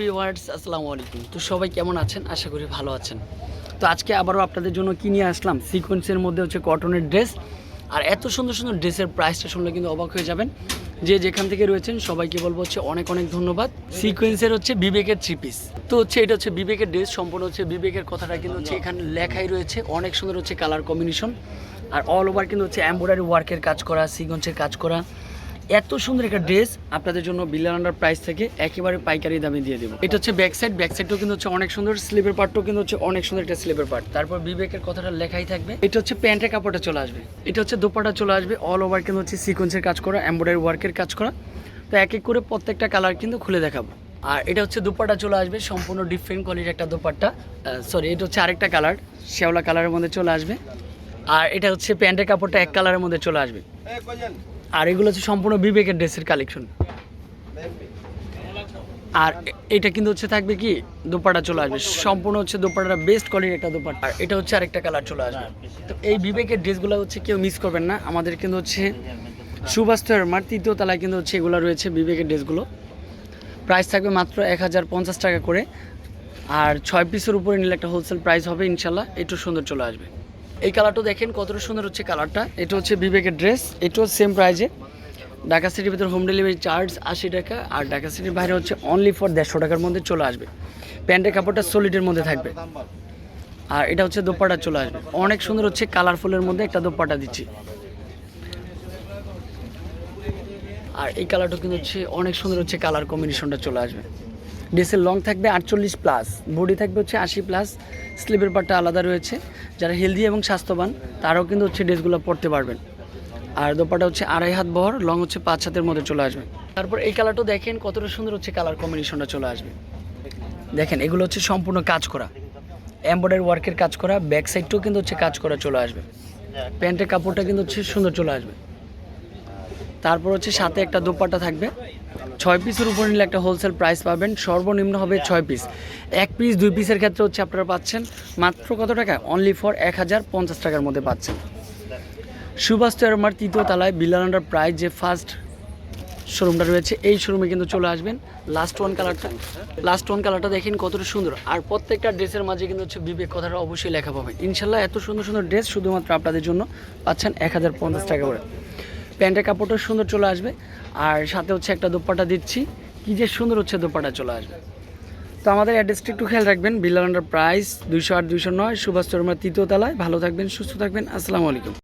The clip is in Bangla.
ভিউয়ার্স, আসসালামু আলাইকুম। তো সবাই কেমন আছেন? আশা করি ভালো আছেন। তো আজকে আবারও আপনাদের জন্য কি নিয়ে আসলাম? সিকোয়েন্সের মধ্যে হচ্ছে কটনের ড্রেস। আর এত সুন্দর সুন্দর ড্রেসের প্রাইসটা শুনলে কিন্তু অবাক হয়ে যাবেন। যে যেখান থেকে রয়েছেন, সবাইকে বলব হচ্ছে অনেক অনেক ধন্যবাদ। সিকোয়েন্সের হচ্ছে বিবেকের থ্রি পিস তো হচ্ছে এটা হচ্ছে বিবেকের ড্রেস সম্পূর্ণ হচ্ছে বিবেকের কথাটা কিন্তু হচ্ছে এখানে লেখাই রয়েছে। অনেক সুন্দর হচ্ছে কালার কম্বিনেশন আর অল ওভার কিন্তু হচ্ছে এমব্রয়ডারি ওয়ার্কের কাজ করা, সিকোয়েন্সের কাজ করা। এত সুন্দর একটা ড্রেস আপনাদের জন্য বিলিয়ন আন্ডার প্রাইস থেকে একেবারে পাইকারি দামে দিয়ে দেবো। এটা হচ্ছে ব্যাক সাইড ব্যাক সাইডটাও কিন্তু হচ্ছে অনেক সুন্দর স্লিপের পার্টটাও কিন্তু হচ্ছে অনেক সুন্দর একটা স্লিপের পার্ট তারপর বিবেকের কথাটা লেখাই থাকবে। এটা হচ্ছে প্যান্টের কাপড়টা চলে আসবে। এটা হচ্ছে দোপাটা চলে আসবে। অল ওভার কিন্তু হচ্ছে সিকোয়েন্সের কাজ করা এমব্রয়ডারি ওয়ার্কের কাজ করা। তো এক এক করে প্রত্যেকটা কালার কিন্তু খুলে দেখাবো। আর এটা হচ্ছে দোপাটা চলে আসবে, সম্পূর্ণ ডিফারেন্ট কোয়ালিটির একটা দোপাট্টা। সরি এটা হচ্ছে আরেকটা কালার শ্যাওলা কালারের মধ্যে চলে আসবে। আর এটা হচ্ছে প্যান্টের কাপড়টা এক কালারের মধ্যে চলে আসবে। আর এগুলো হচ্ছে সম্পূর্ণ বিবেকের ড্রেসের কালেকশন আর এটা কিন্তু হচ্ছে থাকবে কি? দোপাটা চলে আসবে। সম্পূর্ণ হচ্ছে দোপাটাটা বেস্ট কোয়ালিটির একটা দোপাটা আর এটা হচ্ছে আরেকটা কালার চলে আসবে। তো এই বিবেকের ড্রেসগুলো হচ্ছে কেউ মিস করবেন না। আমাদের কিন্তু হচ্ছে সুভাষ মার তৃতীয় তলায় কিন্তু হচ্ছে এগুলো রয়েছে বিবেকের ড্রেসগুলো। প্রাইস থাকবে মাত্র এক হাজার পঞ্চাশ টাকা করে। আর ছয় পিসের উপরে নিলে একটা হোলসেল প্রাইস হবে, ইনশাল্লাহ, একটু সুন্দর চলে আসবে। এই কালারটা দেখেন কতটা সুন্দর হচ্ছে কালারটা। এটা হচ্ছে বিবেকের ড্রেস, এটাও সেম প্রাইজে ঢাকা সিটির ভিতরে হোম ডেলিভারি চার্জ আশি টাকা, আর ঢাকা সিটির বাইরে হচ্ছে অনলি ফর দেড়শো টাকার মধ্যে চলে আসবে। প্যান্টের কাপড়টা সলিডের মধ্যে থাকবে। আর এটা হচ্ছে দোপাটা চলে আসবে। অনেক সুন্দর হচ্ছে কালারফুলের মধ্যে একটা দোপাটা দিচ্ছি। আর এই কালারটা কিন্তু হচ্ছে অনেক সুন্দর হচ্ছে কালার কম্বিনেশনটা চলে আসবে। ড্রেসের লং থাকবে আটচল্লিশ প্লাস, বডি থাকবে হচ্ছে আশি প্লাস স্লিপের পার্টটা আলাদা রয়েছে। যারা হেলদি এবং স্বাস্থ্যবান, তারাও কিন্তু হচ্ছে ড্রেসগুলো পরতে পারবেন। আর দোপাটা হচ্ছে আড়াই হাত বহর, লং হচ্ছে পাঁচ হাতের মধ্যে চলে আসবে। তারপর এই কালারটা দেখেন, কতটা সুন্দর হচ্ছে কালার কম্বিনেশনটা চলে আসবে। দেখেন, এগুলো হচ্ছে সম্পূর্ণ কাজ করা। এমব্রয়ডারি ওয়ার্কের কাজ করা, ব্যাক সাইডটাও কিন্তু হচ্ছে কাজ করা চলে আসবে। প্যান্টের কাপড়টা কিন্তু হচ্ছে সুন্দর চলে আসবে। তারপর হচ্ছে সাথে একটা দোপাট্টা থাকবে। ছয় পিসের উপর নিলে একটা হোলসেল প্রাইস পাবেন। সর্বনিম্ন হবে ছয় পিস এক পিস দুই পিসের ক্ষেত্রে হচ্ছে আপনারা পাচ্ছেন মাত্র কত টাকা? অনলি ফর এক হাজার পঞ্চাশ টাকার মধ্যে পাচ্ছেন। সুভাষ আমার তৃতীয় তলায় বিলান্ডার প্রাইস যে ফার্স্ট শোরুমটা রয়েছে, এই শোরুমে কিন্তু চলে আসবেন। লাস্ট ওয়ান কালারটা লাস্ট ওয়ান কালারটা দেখেন কতটা সুন্দর। আর প্রত্যেকটা ড্রেসের মাঝে কিন্তু হচ্ছে বিবেক কথাটা অবশ্যই লেখা পাবেন। ইনশাল্লাহ এত সুন্দর সুন্দর ড্রেস শুধুমাত্র আপনাদের জন্য পাচ্ছেন এক হাজার পঞ্চাশ টাকা করে। প্যান্টের কাপড়টা সুন্দর চলে আসবে। আর সাথে হচ্ছে একটা দোপাটা দিচ্ছি। কী যে সুন্দর হচ্ছে দোপাটা চলে আসবে। তো আমাদের অ্যাড্রেসটা একটু খেয়াল রাখবেন। বিল্লা প্রাইস দুইশো আট, দুইশো নয়। সুভাষ চর্মার তৃতীয় তলায়। ভালো থাকবেন, সুস্থ থাকবেন। আসসালামু আলাইকুম।